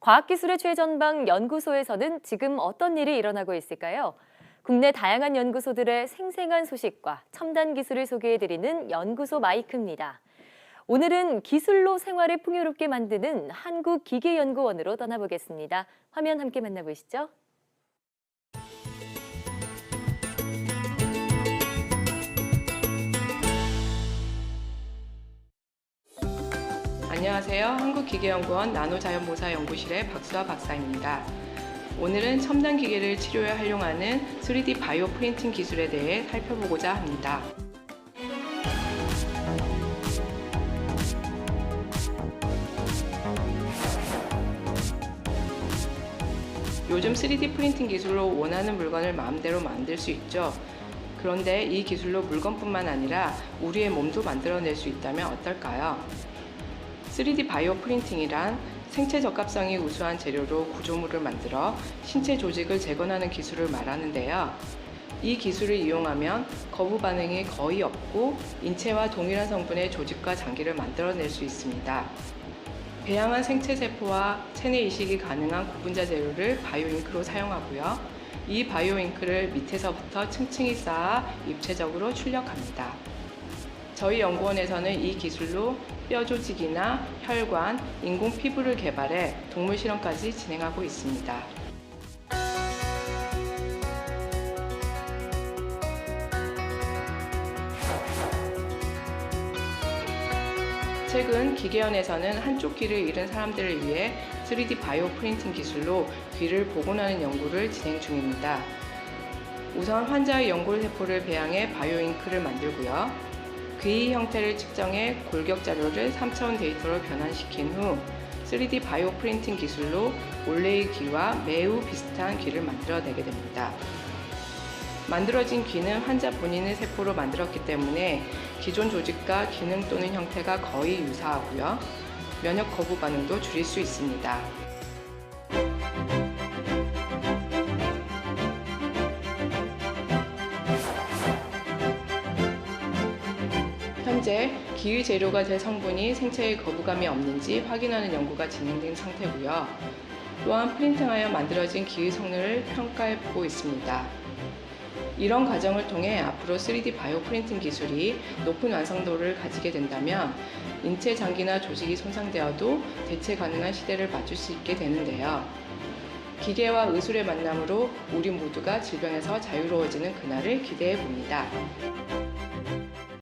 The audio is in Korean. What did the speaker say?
과학기술의 최전방 연구소에서는 지금 어떤 일이 일어나고 있을까요? 국내 다양한 연구소들의 생생한 소식과 첨단 기술을 소개해드리는 연구소 마이크입니다. 오늘은 기술로 생활을 풍요롭게 만드는 한국기계연구원으로 떠나보겠습니다. 화면 함께 만나보시죠. 안녕하세요. 한국기계연구원 나노자연모사연구실의 박수아 박사입니다. 오늘은 첨단 기계를 치료에 활용하는 3D 바이오 프린팅 기술에 대해 살펴보고자 합니다. 요즘 3D 프린팅 기술로 원하는 물건을 마음대로 만들 수 있죠. 그런데 이 기술로 물건뿐만 아니라 우리의 몸도 만들어낼 수 있다면 어떨까요? 3D 바이오 프린팅이란 생체 적합성이 우수한 재료로 구조물을 만들어 신체 조직을 재건하는 기술을 말하는데요. 이 기술을 이용하면 거부 반응이 거의 없고 인체와 동일한 성분의 조직과 장기를 만들어낼 수 있습니다. 배양한 생체 세포와 체내 이식이 가능한 고분자 재료를 바이오잉크로 사용하고요. 이 바이오잉크를 밑에서부터 층층이 쌓아 입체적으로 출력합니다. 저희 연구원에서는 이 기술로 뼈 조직이나 혈관, 인공 피부를 개발해 동물 실험까지 진행하고 있습니다. 최근 기계원에서는 한쪽 귀를 잃은 사람들을 위해 3D 바이오 프린팅 기술로 귀를 복원하는 연구를 진행 중입니다. 우선 환자의 연골 세포를 배양해 바이오 잉크를 만들고요. 귀의 형태를 측정해 골격 자료를 3차원 데이터로 변환시킨 후 3D 바이오 프린팅 기술로 원래의 귀와 매우 비슷한 귀를 만들어내게 됩니다. 만들어진 귀는 환자 본인의 세포로 만들었기 때문에 기존 조직과 기능 또는 형태가 거의 유사하고요. 면역 거부 반응도 줄일 수 있습니다. 현재 기의 재료가 될 성분이 생체에 거부감이 없는지 확인하는 연구가 진행된 상태고요. 또한 프린팅하여 만들어진 기의 성능을 평가해 보고 있습니다. 이런 과정을 통해 앞으로 3D 바이오 프린팅 기술이 높은 완성도를 가지게 된다면 인체 장기나 조직이 손상되어도 대체 가능한 시대를 맞출 수 있게 되는데요. 기계와 의술의 만남으로 우리 모두가 질병에서 자유로워지는 그날을 기대해 봅니다.